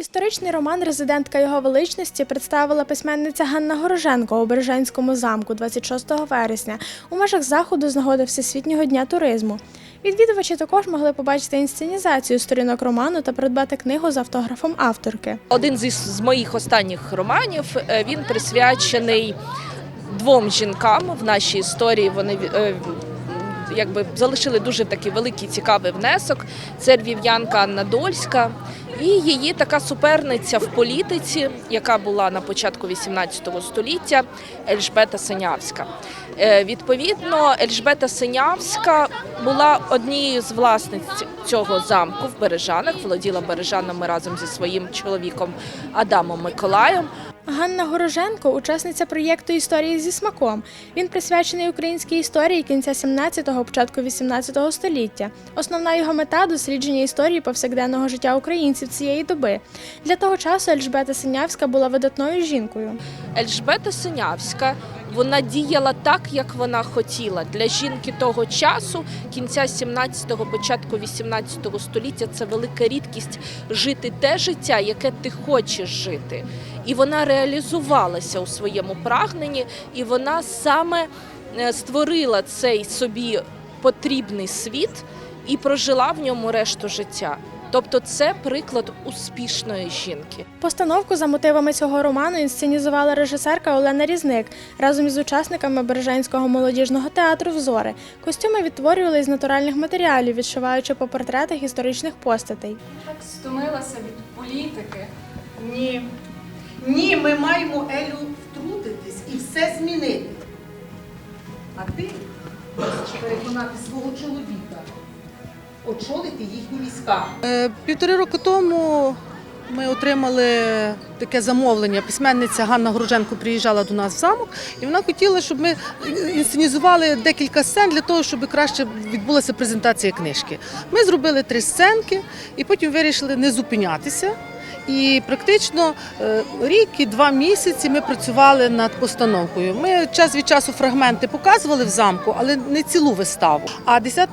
Історичний роман Резидентка його величності представила письменниця Ганна Гороженко у Бережанському замку 26 вересня у межах заходу з нагоди Всесвітнього дня туризму. Відвідувачі також могли побачити інсценізацію сторінок роману та придбати книгу з автографом авторки. Один з, моїх останніх романів е, він присвячений двом жінкам в нашій історії. Вони е, якби залишили дуже такий великий цікавий внесок. Це львів'янка Анна Дольська і її така суперниця в політиці, яка була на початку XVIII століття, Ельжбета Синявська. Е, Відповідно, Ельжбета Синявська була однією з власниць цього замку в Бережанах, володіла Бережанами разом зі своїм чоловіком Адамом Миколаєм. Ганна Гороженко учасниця проєкту Історії зі смаком. Він присвячений українській історії кінця 17-го, початку 18-го століття. Основна його мета дослідження історії повсякденного життя українців цієї доби. Для того часу Ельжбета Синявська була видатною жінкою. Ельжбета Синявська вона діяла так, як вона хотіла. Для жінки того часу, кінця 17-го, початку 18-го століття, це велика рідкість жити те життя, яке ти хочеш жити. І вона реалізувалася у своєму прагненні, і вона саме е, створила цей собі потрібний світ і прожила в ньому решту життя. Тобто, це приклад успішної жінки. Постановку за мотивами цього роману інсценізувала режисерка Олена Різник разом із учасниками Бережанського молодіжного театру Взори. Костюми відтворювали з натуральних матеріалів, відшиваючи по портретах історичних постатей. Так стомилася від політики. Ні. Ні, ми маємо Елю втрутитись і все змінити. А ти мусиш переконати свого чоловіка, очолити їхні війська. Е, Півтори роки тому ми отримали таке замовлення. Письменниця Ганна Груженко приїжджала до нас в замок, і вона хотіла, щоб ми інсценізували декілька сцен для того, щоб краще відбулася презентація книжки. Ми зробили три сценки і потім вирішили не зупинятися. І практично е, рік і два місяці ми працювали над постановкою. Ми час від часу фрагменти показували в замку, але не цілу виставу. А 10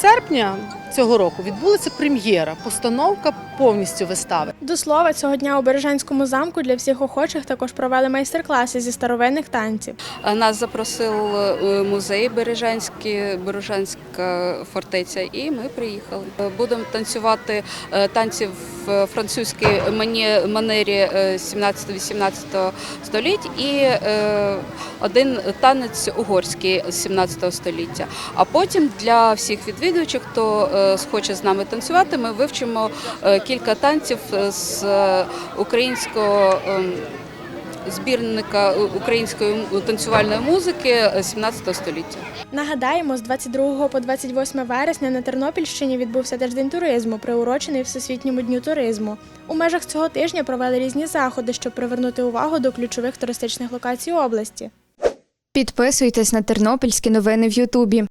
серпня цього року відбулася прем'єра, постановка повністю вистави. До слова, цього дня у Бережанському замку для всіх охочих також провели майстер-класи зі старовинних танців. Нас запросив е, музей Бережанський, Бережанська фортеця, і ми приїхали. Е, Будемо танцювати е, танці в французькій мані- манері е, 17-18 століть і е, один танець угорський з 17 століття. А потім для всіх відвідувачів, хто е, схоче з нами танцювати, ми вивчимо е, кілька танців з е, українського. ем, збірника української танцювальної музики 17 століття. Нагадаємо, з 22 по 28 вересня на Тернопільщині відбувся тиждень туризму, приурочений Всесвітньому дню туризму. У межах цього тижня провели різні заходи, щоб привернути увагу до ключових туристичних локацій області. Підписуйтесь на тернопільські новини в Ютубі.